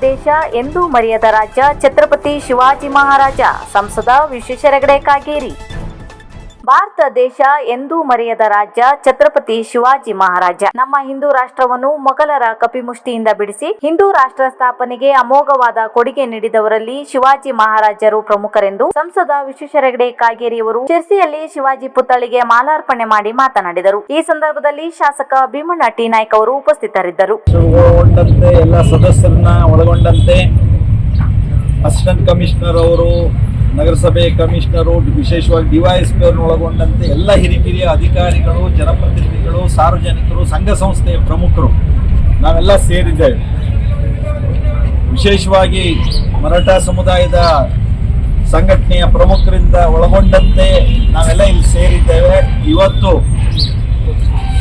ದೇಶ ಎಂದೂ ಮರೆಯದ ರಾಜ್ಯ ಛತ್ರಪತಿ ಶಿವಾಜಿ ಮಹಾರಾಜ. ಸಂಸದ ವಿಶ್ವೇಶ್ವರ ಹೆಗಡೆ ಕಾಗೇರಿ. ಭಾರತ ದೇಶ ಎಂದೂ ಮರೆಯದ ರಾಜ್ಯ ಛತ್ರಪತಿ ಶಿವಾಜಿ ಮಹಾರಾಜ. ನಮ್ಮ ಹಿಂದೂ ರಾಷ್ಟ್ರವನ್ನು ಮೊಘಲರ ಕಪಿಮುಷ್ಟಿಯಿಂದ ಬಿಡಿಸಿ ಹಿಂದೂ ರಾಷ್ಟ್ರ ಸ್ಥಾಪನೆಗೆ ಅಮೋಘವಾದ ಕೊಡುಗೆ ನೀಡಿದವರಲ್ಲಿ ಶಿವಾಜಿ ಮಹಾರಾಜರು ಪ್ರಮುಖರೆಂದು ಸಂಸದ ವಿಶ್ವೇಶ್ವರ ಹೆಗಡೆ ಕಾಗೇರಿಯವರು ಶಿರ್ಸಿಯಲ್ಲಿ ಶಿವಾಜಿ ಪುತ್ಥಳಿಗೆ ಮಾಲಾರ್ಪಣೆ ಮಾಡಿ ಮಾತನಾಡಿದರು. ಈ ಸಂದರ್ಭದಲ್ಲಿ ಶಾಸಕ ಭೀಮಣ್ಣ ಟಿ ನಾಯ್ಕ ಅವರು ಉಪಸ್ಥಿತರಿದ್ದರು. ಎಲ್ಲ ಸದಸ್ಯರನ್ನ ಒಳಗೊಂಡಂತೆ ಅಸಿಸ್ಟೆಂಟ್ ಕಮಿಷನರ್ ಅವರು ನಗರಸಭೆ ಕಮಿಷನರು, ವಿಶೇಷವಾಗಿ ಡಿವೈಎಸ್ಪಿ ಅವ್ರನ್ನ ಒಳಗೊಂಡಂತೆ ಎಲ್ಲ ಹಿರಿಕಿರಿಯ ಅಧಿಕಾರಿಗಳು, ಜನಪ್ರತಿನಿಧಿಗಳು, ಸಾರ್ವಜನಿಕರು, ಸಂಘ ಸಂಸ್ಥೆಯ ಪ್ರಮುಖರು, ನಾವೆಲ್ಲ ಸೇರಿದ್ದೇವೆ. ವಿಶೇಷವಾಗಿ ಮರಾಠ ಸಮುದಾಯದ ಸಂಘಟನೆಯ ಪ್ರಮುಖರಿಂದ ಒಳಗೊಂಡಂತೆ ನಾವೆಲ್ಲ ಇಲ್ಲಿ ಸೇರಿದ್ದೇವೆ. ಇವತ್ತು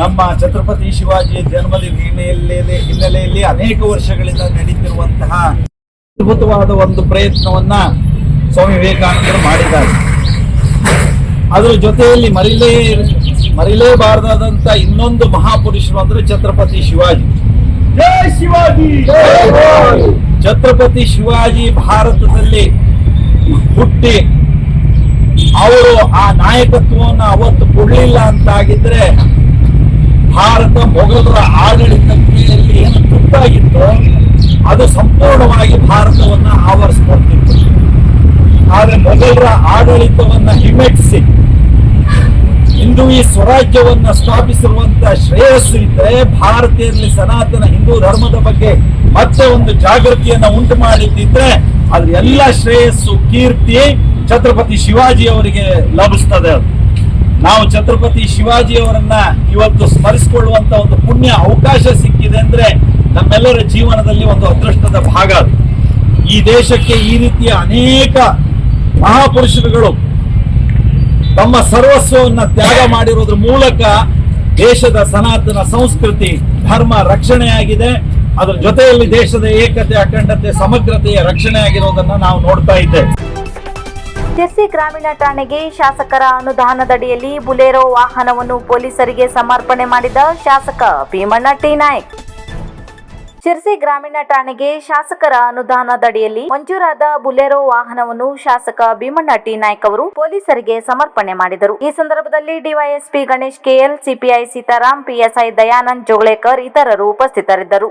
ನಮ್ಮ ಛತ್ರಪತಿ ಶಿವಾಜಿ ಜನ್ಮದಿನ ಹಿನ್ನೆಲೆಯಲ್ಲಿ ಹಿನ್ನೆಲೆಯಲ್ಲಿ ಅನೇಕ ವರ್ಷಗಳಿಂದ ನಡೀತಿರುವಂತಹ ಅದ್ಭುತವಾದ ಒಂದು ಪ್ರಯತ್ನವನ್ನ ಸ್ವಾಮಿ ವಿವೇಕಾನಂದರು ಮಾಡಿದ್ದಾರೆ. ಅದರ ಜೊತೆಯಲ್ಲಿ ಮರಿಲೇ ಮರಿಲೇಬಾರದಾದಂತ ಇನ್ನೊಂದು ಮಹಾಪುರುಷರು ಅಂದ್ರೆ ಛತ್ರಪತಿ ಶಿವಾಜಿ. ಶಿವಾಜಿ! ಛತ್ರಪತಿ ಶಿವಾಜಿ ಭಾರತದಲ್ಲಿ ಹುಟ್ಟಿ ಅವರು ಆ ನಾಯಕತ್ವವನ್ನು ಅವತ್ತು ಕೊಡಲಿಲ್ಲ ಅಂತಾಗಿದ್ರೆ ಭಾರತ ಮೊಘಲರ ಆಡಳಿತ ಕ್ರಿಯೆಯಲ್ಲಿ ಏನು ತುತ್ತಾಗಿತ್ತು ಅದು ಸಂಪೂರ್ಣವಾಗಿ ಭಾರತವನ್ನ ಆವರಿಸ್ಕೊಳ್ತಿತ್ತು ಆದ್ರೆ ಮೊಘಲರ ಆಡಳಿತವನ್ನ ಹಿಮ್ಮೆಟ್ಟಿಸಿ. ಇಂದು ಈ ಸ್ವರಾಜ್ಯವನ್ನ ಸ್ಥಾಪಿಸಿರುವಂತ ಶ್ರೇಯಸ್ಸು ಇದ್ರೆ ಭಾರತೀಯರಲ್ಲಿ ಸನಾತನ ಹಿಂದೂ ಧರ್ಮದ ಬಗ್ಗೆ ಮತ್ತೆ ಒಂದು ಜಾಗೃತಿಯನ್ನ ಉಂಟು ಮಾಡಿದ್ದಿದ್ರೆ ಅದ್ರ ಎಲ್ಲ ಶ್ರೇಯಸ್ಸು, ಕೀರ್ತಿ ಛತ್ರಪತಿ ಶಿವಾಜಿ ಅವರಿಗೆ ಲಭಿಸ್ತದೆ ಅದು. ನಾವು ಛತ್ರಪತಿ ಶಿವಾಜಿ ಅವರನ್ನ ಇವತ್ತು ಸ್ಮರಿಸಿಕೊಳ್ಳುವಂತ ಒಂದು ಪುಣ್ಯ ಅವಕಾಶ ಸಿಕ್ಕಿದೆ ಅಂದ್ರೆ ನಮ್ಮೆಲ್ಲರ ಜೀವನದಲ್ಲಿ ಒಂದು ಅದೃಷ್ಟದ ಭಾಗ ಅದು. ಈ ದೇಶಕ್ಕೆ ಈ ರೀತಿಯ ಅನೇಕ ಮಹಾಪುರುಷರುಗಳು ತಮ್ಮ ಸರ್ವಸ್ವವನ್ನ ತ್ಯಾಗ ಮಾಡಿರೋದ್ರ ಮೂಲಕ ದೇಶದ ಸನಾತನ ಸಂಸ್ಕೃತಿ, ಧರ್ಮ ರಕ್ಷಣೆಯಾಗಿದೆ. ಅದರ ಜೊತೆಯಲ್ಲಿ ದೇಶದ ಏಕತೆ, ಅಖಂಡತೆ, ಸಮಗ್ರತೆಯ ರಕ್ಷಣೆ ನಾವು ನೋಡ್ತಾ ಇದ್ದೇವೆ ಜೆಸ್ಸಿ ಗ್ರಾಮೀಣ ಠಾಣೆಗೆ ಶಾಸಕರ ಅನುದಾನದಡಿಯಲ್ಲಿ ಬುಲೆರೋ ವಾಹನವನ್ನು ಪೊಲೀಸರಿಗೆ ಸಮರ್ಪಣೆ ಮಾಡಿದ ಶಾಸಕ ಭೀಮಣ್ಣ ಟಿ. ನಾಯ್ಕ್. ಶಿರ್ಸಿ ಗ್ರಾಮೀಣ ಠಾಣೆಗೆ ಶಾಸಕರ ಅನುದಾನದಡಿಯಲ್ಲಿ ಮಂಜೂರಾದ ಬುಲೆರೋ ವಾಹನವನ್ನು ಶಾಸಕ ಭೀಮಣ್ಣ ಟಿ ನಾಯ್ಕ್ ಅವರು ಪೊಲೀಸರಿಗೆ ಸಮರ್ಪಣೆ ಮಾಡಿದರು. ಈ ಸಂದರ್ಭದಲ್ಲಿ DYSP Ganesh, KL, CPI Sitaram PSI Dayanand Jogalekar ಇತರರು ಉಪಸ್ಥಿತರಿದ್ದರು.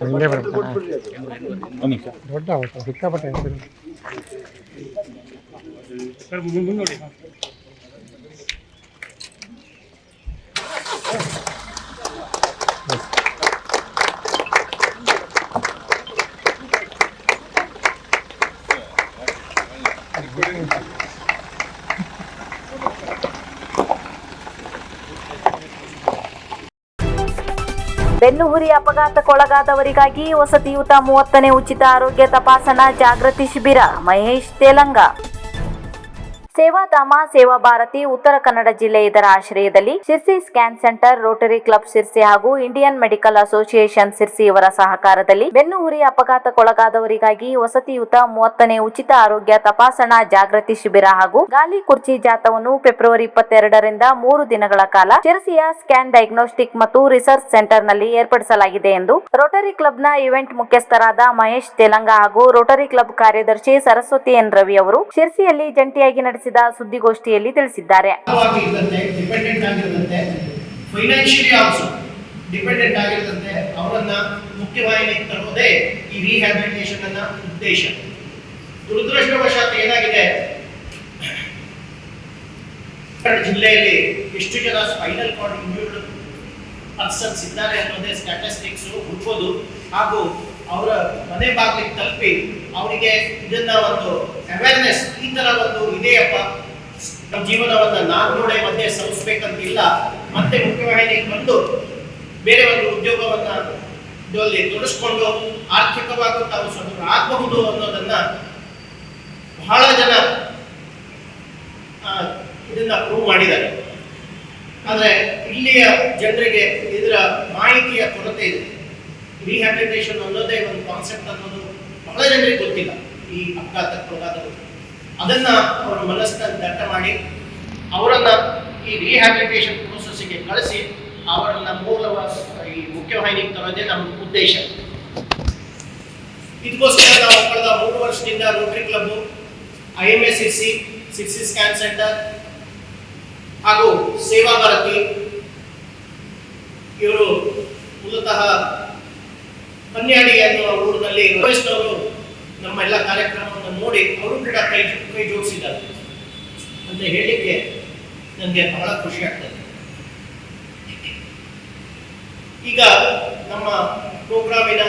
ಹಿಂಗೆ ದೊಡ್ಡ ಸಿಕ್ಕಾಪಟ್ಟೆ ಬೆನ್ನುಹುರಿ ಅಪಘಾತಕ್ಕೊಳಗಾದವರಿಗಾಗಿ ವಸತಿಯುತ ಮೂವತ್ತನೇ ಉಚಿತ ಆರೋಗ್ಯ ತಪಾಸಣಾ ಜಾಗೃತಿ ಶಿಬಿರ ಮಹೇಶ್ ತೆಲಂಗ. ಸೇವಾಧಾಮ ಸೇವಾ ಭಾರತಿ, ಉತ್ತರ ಕನ್ನಡ ಜಿಲ್ಲೆ ಇದರ ಆಶ್ರಯದಲ್ಲಿ Sirsi scan centre, Rotary club Sirsi ಹಾಗೂ ಇಂಡಿಯನ್ ಮೆಡಿಕಲ್ ಅಸೋಸಿಯೇಷನ್ ಸಿರ್ಸಿ ಇವರ ಸಹಕಾರದಲ್ಲಿ ಬೆನ್ನುಹುರಿ ಅಪಘಾತಕ್ಕೊಳಗಾದವರಿಗಾಗಿ ವಸತಿಯುತ ಮೂವತ್ತನೇ ಉಚಿತ ಆರೋಗ್ಯ ತಪಾಸಣಾ ಜಾಗೃತಿ ಶಿಬಿರ ಹಾಗೂ ಗಾಲಿ ಕುರ್ಚಿ ಜಾಥವನ್ನು ಫೆಬ್ರವರಿ ಇಪ್ಪತ್ತೆರಡರಿಂದ ಮೂರು ದಿನಗಳ ಕಾಲ ಶಿರಸಿಯ ಸ್ಕ್ಯಾನ್ ಡಯಾಗ್ನೋಸ್ಟಿಕ್ ಮತ್ತು ರಿಸರ್ಚ್ ಸೆಂಟರ್ನಲ್ಲಿ ಏರ್ಪಡಿಸಲಾಗಿದೆ ಎಂದು ರೋಟರಿ ಕ್ಲಬ್ನ ಇವೆಂಟ್ ಮುಖ್ಯಸ್ಥರಾದ ಮಹೇಶ್ ತೆಲಂಗ ಹಾಗೂ ರೋಟರಿ ಕ್ಲಬ್ ಕಾರ್ಯದರ್ಶಿ ಸರಸ್ವತಿ ಎನ್ ರವಿ ಅವರು ಶಿರ್ಸಿಯಲ್ಲಿ ಜಂಟಿಯಾಗಿ ನಡೆಸಿದ ಸುದ್ದಿಗೋಷ್ಠಿಯಲ್ಲಿ ತಿಳಿಸಿದ್ದಾರೆ. ಡಿಪೆಂಡೆಂಟ್ ಆಗಿರದಂತೆ ಅವರನ್ನ ಮುಖ್ಯವಾಹಿನಿಗೆ ತರುವುದೇ ಈ ರಿಹ್ಯಾಬಿಲಿಟೇಷನ್ ಅನ್ನ ಉದ್ದೇಶ. ದುರದೃಷ್ಟವಶಾತ್ ಏನಾಗಿದೆ? ಜಿಲ್ಲೆಯಲ್ಲಿ ಎಷ್ಟು ಜನ ಸ್ಪೈನಲ್ ಕಾರ್ಡ್ ಇಂಜೂರ್ಡ್ ಪರ್ಸನ್ಸ್ ಇದ್ದಾರೆ ಅನ್ನೋದೇ ಸ್ಟ್ಯಾಟಿಸ್ಟಿಕ್ಸ್ ಹುಡ್ಬೋದು. ಹಾಗೂ ಅವರ ಮನೆ ಬಾಗಿಲಿಗೆ ತಲುಪಿ ಅವರಿಗೆ ಇದನ್ನ ಒಂದು ಅವೇರ್ನೆಸ್ ಈ ತರ ಒಂದು ಇದೆಯಪ್ಪ. ನಮ್ಮ ಜೀವನವನ್ನ ನೋಡೇ ಮತ್ತೆ ಸಲ್ಲಿಸ್ಬೇಕಂತಿಲ್ಲ. ಮತ್ತೆ ಮುಖ್ಯವಾಹಿನಿಗೆ ಬಂದು ಬೇರೆ ಒಂದು ಉದ್ಯೋಗವನ್ನ ಇದರಲ್ಲಿ ತೊಡಸ್ಕೊಂಡು ಆರ್ಥಿಕವಾಗಿ ತಾವು ಸ್ವತಂತ್ರ ಆಗಬಹುದು ಅನ್ನೋದನ್ನ ಬಹಳ ಜನ ಇದನ್ನ ಪ್ರೂವ್ ಮಾಡಿದ್ದಾರೆ. ಆದರೆ ಇಲ್ಲಿಯ ಜನರಿಗೆ ಇದರ ಮಾಹಿತಿಯ ಕೊರತೆ ಇದೆ. ರಿಹ್ಯಾಬಿಲಿಟೇಷನ್ ಅನ್ನೋದೇ ಒಂದು ಕಾನ್ಸೆಪ್ಟ್ ಅನ್ನೋದು ಬಹಳ ಜನರಿಗೆ ಗೊತ್ತಿಲ್ಲ ಈ ಅಪಘಾತಕ್ಕೊಳಗಾದವರು ಅದನ್ನ ಅವರ ಮನಸ್ಸನ್ನ ದಟ್ಟ ಮಾಡಿ, ಅವರನ್ನ ಈ ರಿಹ್ಯಾಬಿಲಿಟೇಷನ್ ಪ್ರೋಸೆಸ್ಗೆ ಕಳಿಸಿ, ಅವರನ್ನ ಮೂಲವಾದ ಈ ಮುಖ್ಯವಾಹಿನಿಗೆ ತರೋದೇ ನಮ್ಮ ಉದ್ದೇಶ. ಇದಕ್ಕೋಸ್ಕರ ನಾವು ಕಳೆದ ಮೂರು ವರ್ಷದಿಂದ Rotary club I M S C ಸಿಕ್ಸಿ scan centre ಹಾಗೂ ಸೇವಾ ಭಾರತಿ ಇವರು ಮೂಲತಃ ಕನ್ಯಾಡಿ ಅನ್ನುವ ಊರಿನಲ್ಲಿ ವಯಸ್ಸಿನವರು ನಮ್ಮ ಎಲ್ಲ ಕಾರ್ಯಕ್ರಮವನ್ನು ನೋಡಿ ಅವರು ಕೂಡ ಕೈ ಕೈ ಜೋಡಿಸಿದ್ದಾರೆ ಅಂತ ಹೇಳಲಿಕ್ಕೆ ನನಗೆ ಬಹಳ ಖುಷಿ ಆಗ್ತದೆ. ಈಗ ನಮ್ಮ ಪ್ರೋಗ್ರಾಮಿನ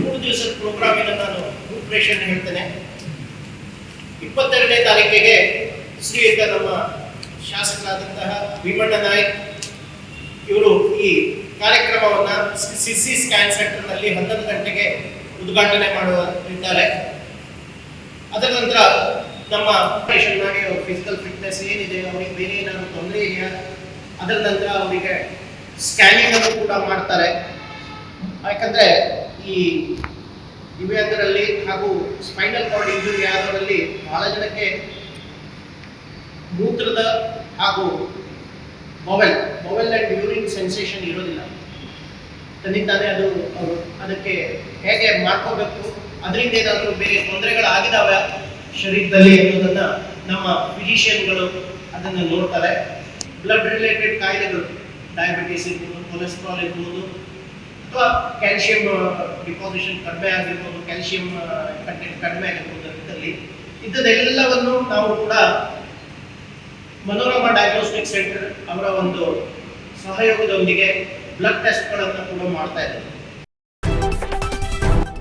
ಮೂರು ದಿವಸದ ಪ್ರೋಗ್ರಾಮಿನ ನಾನು ರೂಪರೇಷನ್ ಹೇಳ್ತೇನೆ. ಇಪ್ಪತ್ತೆರಡನೇ ತಾರೀಕಿಗೆ ಶ್ರೀಯುತ ನಮ್ಮ ಶಾಸಕರಾದಂತಹ ಭೀಮಣ್ಣ ನಾಯಕ್ ಇವರು ಈ ಕಾರ್ಯಕ್ರಮವನ್ನ ಸಿ ಸ್ಕ್ಯಾನ್ ಸೆಂಟರ್ನಲ್ಲಿ ಹನ್ನೊಂದು ಗಂಟೆಗೆ ಉದ್ಘಾಟನೆ ಮಾಡುವ ಇದ್ದಾರೆ ಅದರ ನಂತರ ನಮ್ಮ ಅವ್ರ ಫಿಸಿಕಲ್ ಫಿಟ್ನೆಸ್ ಏನಿದೆ, ಅವರಿಗೆ ಬೇರೆ ಏನಾದರೂ ತೊಂದರೆ ಇದೆಯಾ? ಅದರ ನಂತರ ಅವರಿಗೆ ಸ್ಕ್ಯಾನಿಂಗ್ ಅನ್ನು ಕೂಡ ಮಾಡ್ತಾರೆ. ಯಾಕಂದರೆ ಈ ಇವೆಯದರಲ್ಲಿ ಹಾಗೂ ಸ್ಪೈನಲ್ ಕಾರ್ಡ್ ಇಂಜುರಿ ಆದವರಲ್ಲಿ ಬಹಳ ಜನಕ್ಕೆ ಮೂತ್ರದ ಹಾಗೂ mobile mobile and urine sensation ಇರೋದಿಲ್ಲ. ತನ್ನಿಂದಾನೇ ಅದು ಅವರು. ಅದಕ್ಕೆ ಹೇಗೆ ಮಾಡ್ಕೋಬೇಕು? ಅದರಿಂದ ಏನಾದರೂ ಬೇರೆ ತೊಂದರೆಗಳಾಗಿದ್ದಾವೆ ಶರೀರದಲ್ಲಿ ಅನ್ನೋದನ್ನ ನಮ್ಮ ಫಿಸಿಷಿಯನ್ಗಳು ಅದನ್ನು ನೋಡ್ತಾರೆ. ಬ್ಲಡ್ ರಿಲೇಟೆಡ್ ಕಾಯಿಲೆಗಳು ಡಯಾಬಿಟಿಸ್ ಇರ್ಬೋದು ಕೊಲೆಸ್ಟ್ರಾಲ್ ಇರ್ಬೋದು, ಅಥವಾ ಕ್ಯಾಲ್ಸಿಯಂ ಡಿಪಾಸಿಷನ್ ಕಡಿಮೆ ಆಗಿರ್ಬೋದು ಕ್ಯಾಲ್ಸಿಯಂ ಕಂಟೆಂಟ್ ಕಡಿಮೆ ಆಗಿರ್ಬೋದು, ಇದರಲ್ಲಿ. ಇದನ್ನೆಲ್ಲವನ್ನು ನಾವು ಕೂಡ ಮನೋರಮ ಡಯಾಗ್ನೋಸ್ಟಿಕ್ ಸೆಂಟರ್ ಅವರ ಒಂದು ಸಹಯೋಗದೊಂದಿಗೆ ಬ್ಲಡ್ ಟೆಸ್ಟ್ಗಳನ್ನು ಕೂಡ ಮಾಡ್ತಾ ಇದ್ದಾರೆ.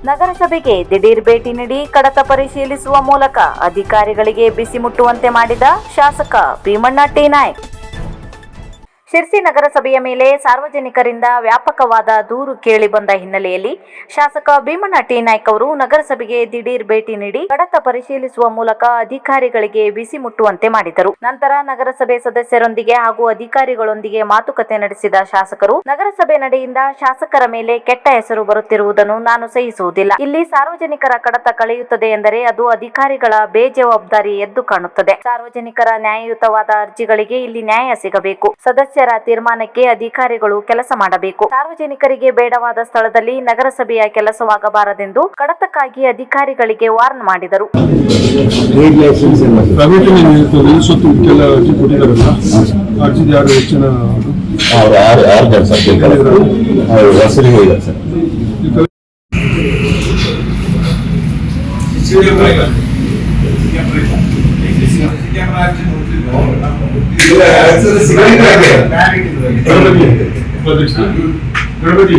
ನಗರಸಭೆಗೆ ದಿಢೀರ್ ಭೇಟಿ ನೀಡಿ ಕಡತ ಪರಿಶೀಲಿಸುವ ಮೂಲಕ ಅಧಿಕಾರಿಗಳಿಗೆ ಬಿಸಿ ಮುಟ್ಟುವಂತೆ ಮಾಡಿದ ಶಾಸಕ ಭೀಮಣ್ಣ ಟಿ ನಾಯ್ಕ್. ಶಿರ್ಸಿ ನಗರಸಭೆಯ ಮೇಲೆ ಸಾರ್ವಜನಿಕರಿಂದ ವ್ಯಾಪಕವಾದ ದೂರು ಕೇಳಿ ಬಂದ ಹಿನ್ನೆಲೆಯಲ್ಲಿ ಶಾಸಕ ಭೀಮಣ್ಣ ಟಿ. ನಾಯ್ಕ್ ಅವರು ನಗರಸಭೆಗೆ ದಿಢೀರ್ ಭೇಟಿ ನೀಡಿ ಕಡತ ಪರಿಶೀಲಿಸುವ ಮೂಲಕ ಅಧಿಕಾರಿಗಳಿಗೆ ಬಿಸಿ ಮುಟ್ಟುವಂತೆ ಮಾಡಿದರು. ನಂತರ ನಗರಸಭೆ ಸದಸ್ಯರೊಂದಿಗೆ ಹಾಗೂ ಅಧಿಕಾರಿಗಳೊಂದಿಗೆ ಮಾತುಕತೆ ನಡೆಸಿದ ಶಾಸಕರು, ನಗರಸಭೆ ನಡೆಯಿಂದ ಶಾಸಕರ ಮೇಲೆ ಕೆಟ್ಟ ಹೆಸರು ಬರುತ್ತಿರುವುದನ್ನು ನಾನು ಸಹಿಸುವುದಿಲ್ಲ. ಇಲ್ಲಿ ಸಾರ್ವಜನಿಕರ ಕಡತ ಕಳೆಯುತ್ತದೆ ಎಂದರೆ ಅದು ಅಧಿಕಾರಿಗಳ ಬೇಜವಾಬ್ದಾರಿ ಎದ್ದು ಕಾಣುತ್ತದೆ. ಸಾರ್ವಜನಿಕರ ನ್ಯಾಯಯುತವಾದ ಅರ್ಜಿಗಳಿಗೆ ಇಲ್ಲಿ ನ್ಯಾಯ ಸಿಗಬೇಕು. ಸದಸ್ಯರ ತೀರ್ಮಾನಕ್ಕೆ ಅಧಿಕಾರಿಗಳು ಕೆಲಸ ಮಾಡಬೇಕು. ಸಾರ್ವಜನಿಕರಿಗೆ ಬೇಡವಾದ ಸ್ಥಳದಲ್ಲಿ ನಗರಸಭೆಯ ಕೆಲಸವಾಗಬಾರದೆಂದು ಕಡತಕ್ಕಾಗಿ ಅಧಿಕಾರಿಗಳಿಗೆ ವಾರ್ನ್ ಮಾಡಿದರು. ಟ್ರೇಡ್ ಗಣಪತಿ ಉಪಾಧ್ಯಕ್ಷ ಗಣಪತಿ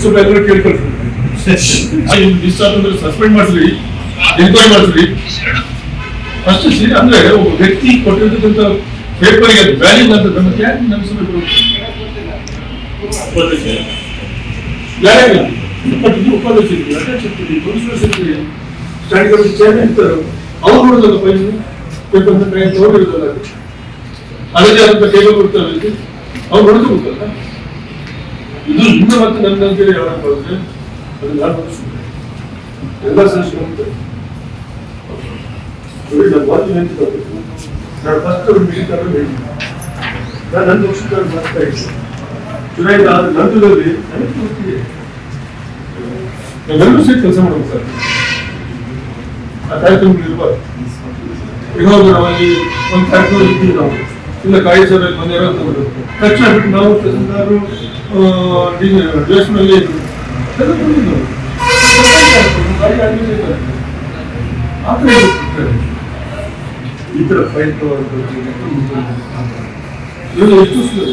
ಸ್ವಲ್ಪ ಎಲ್ಲರೂ ಕೇಳ್ಕೊಳ್ರಿ ಮಿಸ್ ಆತಂದ್ರೆ ಸಸ್ಪೆಂಡ್ ಮಾಡಿಸ್ರಿ ಎನ್ಕ್ವೈರಿ ಮಾಡಿಸ್ರಿ ಫಸ್ಟ್ ಸಿ ಅಂದ್ರೆ ಒಬ್ಬ ವ್ಯಕ್ತಿ ಕೊಟ್ಟಿರ್ತಕ್ಕಂಥ ಪೇಪರ್ಗೆ ಅದು ವ್ಯಾಲ್ಯೂ ಅಂತ ನಮಗೆ ಯಾಕೆ ನೆನೆಸಬೇಕು ಯಾರಿಲ್ಲ ಸಿಗ್ತದೆ ಅಧ್ಯಕ್ಷ ಇರ್ತೀವಿ ಕೌನ್ಸಿಲರ್ಸ್ ಇರ್ತೀವಿ ಸ್ಟ್ಯಾಂಡಿಂಗ್ ಕಮಿಟಿ ಚೇರ್ಮನ್ ಇರ್ತಾರೆ, ಅವ್ರು ನೋಡೋದಲ್ಲ ಫೈಲ್ ಪೇಪರ್ ಕೈ ನೋಡಿರೋದಲ್ಲ ಅದಕ್ಕೆ ಆದಂತ ಟೇಬಲ್ ಕೊಡ್ತಾರೆ ಅವ್ರು ಗೊತ್ತಲ್ಲ ಇದು ನಿಮ್ಮ ಮತ್ತೆ ನನ್ನ ಅಂತೇಳಿ ಯಾವಾಗ ಬರುತ್ತೆ ಅದು ನಾನು ನೋಡಿಸ್ತೀನಿ ಎಲ್ಲ ಸಂಸ್ಥೆ ನಾನು ಫಸ್ಟ್ ಅವ್ರು ನಾನು ನನ್ನ ಪಕ್ಷದ ಮಾಡ್ತಾ ಇದ್ದೆ. ಚುನಾಯಿತ ಆದ ನಂತರದಲ್ಲಿ ನನಗೆ ಗೊತ್ತಿದೆ. ನಾವೆಲ್ಲರೂ ಸೇರಿ ಕೆಲಸ ಮಾಡೋದು ಸರ್. ಆ ಕಾರ್ಯಕ್ರಮಗಳು ಇರಬಾರ್ದು ಇವಾಗ ನಾವಲ್ಲಿ ಒಂದು ಕಾರ್ಯಕ್ರಮ ಇದ್ದೀವಿ ನಾವು. ಇಲ್ಲ ಕಾಯಿ ಸರ್ ಬಂದಿರೋದು ತಕ್ಷಣ ಬಿಟ್ಟು ನಾವು. ಆ ಕಡೆ ಹೋಗ್ತಿದ್ದಾರೆ. ಈ ಎಷ್ಟು ಎಷ್ಟು?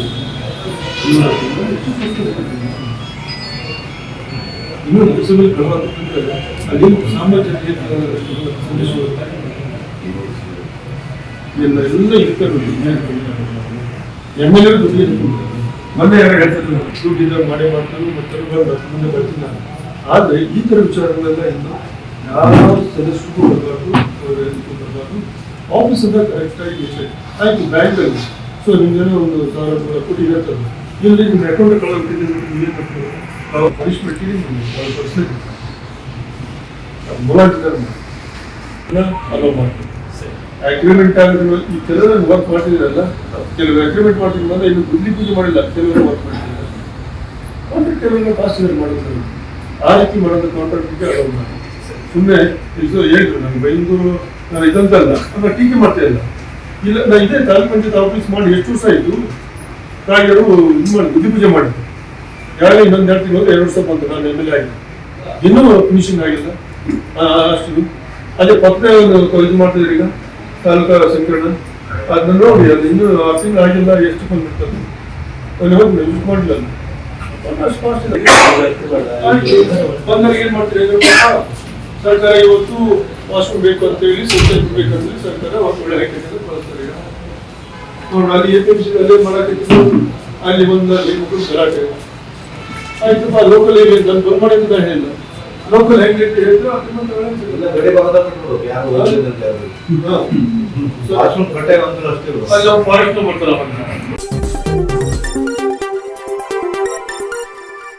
ಇನ್ನು ಮುಗಿಸಲು ಕ್ರಮ ಅಲ್ಲಿ ಸಾಮ್ರಾಜ್ಯ ಸಂದೇಶ ಎಲ್ಲ ಇರ್ತಾರೆ ಎಂ ಎಲ್ ಎ ಮೊನ್ನೆ ಯಾರು ಹೇಳ್ತಾರೆ ದುಡ್ಡಿದ ಮಾಡೇ ಮಾಡ್ತಾರೆ, ಮತ್ತೆ ಮುಂದೆ ಬರ್ತೀನಿ. ಆದ್ರೆ ಈ ಥರ ವಿಚಾರಗಳೆಲ್ಲ ಇನ್ನು ಯಾವ ಸದಸ್ಯರಿಗೂ ಬರಬಾರ್ದು ಬರಬಾರ್ದು. ಆಫೀಸ್ ಅಂತ ಕರೆಕ್ಟ್ ಆಗಿ ಡಿಸೈಡ್ ಆಯ್ತು ಬ್ಯಾಂಕಲ್ಲಿ ಸೊ ನಿಮ್ಗೇನೋ ಒಂದು ಸಾವಿರ ಕೋಟಿ ಇರುತ್ತಲ್ಲ ಇಲ್ಲಿ ನಿಮ್ಮ ಅಕೌಂಟ್ ಕಳೆದ ಏನು ಮಾಡ್ತಾರೆ? ನಾವು ಪನಿಷ್ಮೆಂಟ್ ಮೂಲಾಂತರ ಅಲೋ ಮಾಡ್ತೀವಿ ಅಗ್ರಿಮೆಂಟ್ ಆಗಿರುವ ಈ ಕೆಲವರು ವರ್ಕ್ ಮಾಡ್ತಿದ್ರಲ್ಲ ಕೆಲವರು ಅಗ್ರಿಮೆಂಟ್ ಮಾಡ್ತಿದ್ರು ಅಂದ್ರೆ ಇನ್ನು ಬುದ್ಧಿ ಪೂಜೆ ಮಾಡಿಲ್ಲ ಕೆಲವರು ವರ್ಕ್ ಮಾಡ್ತಿದ್ದಾರೆ ಅಂದ್ರೆ ಕೆಲವರು ಕಾಸ್ಟ್ ಮಾಡಿದ್ರು. ಆ ರೀತಿ ಮಾಡೋದು ಕಾಂಟ್ರಾಕ್ಟ್ಗೆ ಅಲೋ ಮಾಡಿ. ಸುಮ್ಮನೆ ಇದು ಹೇಳಿದ್ರು ನಾನು ಬೆಂಗಳೂರು ನಾನು ಇದಂತಲ್ಲ ಅಂದ್ರೆ ಟೀಕೆ ಮಾಡ್ತಾ ಇಲ್ಲ. ಇಲ್ಲ ನಾ ಇದೇ ತಾಲೂಕು ಪಂಚಾಯತ್ ಆಫೀಸ್ ಮಾಡಿ ಎಷ್ಟು ವರ್ಷ ಆಯ್ತು? ರಾಜ್ಯರು ಇದು ಮಾಡಿ ಬುದ್ಧಿ ಪೂಜೆ ಮಾಡಿದ್ರು ಯಾವಾಗ ಇನ್ನೊಂದು ಎರಡು ತಿಂಗಳು ಎರಡು ಸಾವಿರ ಬಂತು ನಾನು ಎಂ ಎಲ್ ಎ ಆಗಿ. ಇನ್ನೂ ಫಿನಿಶಿಂಗ್ ಆಗಿಲ್ಲ. ಆ, ಅಷ್ಟು. ಅದೇ ಪತ್ರ ಒಂದು ಇದು ಮಾಡ್ತಿದ್ರು ಈಗ ತಾಲೂಕಾ ಸಂಕೀರ್ಣ. ಅದನ್ನ ನೋಡಿ ಅದು ಇನ್ನೂ ಆರು ತಿಂಗಳು ಆಗಿಲ್ಲ ಎಷ್ಟು ಬಂದಿರ್ತದೆ ಅಲ್ಲಿ ಹೋಗಿ ಯೂಸ್ ಮಾಡಿಲ್ಲ. ಬಂದವ್ರಿಗೆ ಏನ್ ಮಾಡ್ತೀರಿ ಸರ್ಕಾರ ಇವತ್ತು ವಾಶ್ರೂಮ್ ಬೇಕು ಅಂತ ಹೇಳಿ ಸೊಸೈಟಿ ಬೇಕಂದ್ರೆ ಸರ್ಕಾರ ಒಳ್ಳೆ ಹಾಕಿದ್ರೆ ಬಳಸ್ತಾರೆ. ನೋಡು ಅಲ್ಲಿ ಎ ಪಿ ಎಂ ಸಿ ಅಲ್ಲೇ ಮಾಡಕ್ಕೆ ಅಲ್ಲಿ ಒಂದು ಅಲ್ಲಿ ಗಲಾಟೆ. ಆಯ್ತಪ್ಪ ಲೋಕಲ್ ಏರಿಯಾ ನಾನು ಬರ್ಮಾಡಿ ಅಂತ ಹೇಳಿಲ್ಲ ಲೋಕಲ್ ಹೆಂಗೆ ಹೇಳಿದ್ರು ಅಷ್ಟೇ ಫಾರೆಸ್ಟ್ ಅವನ್ನ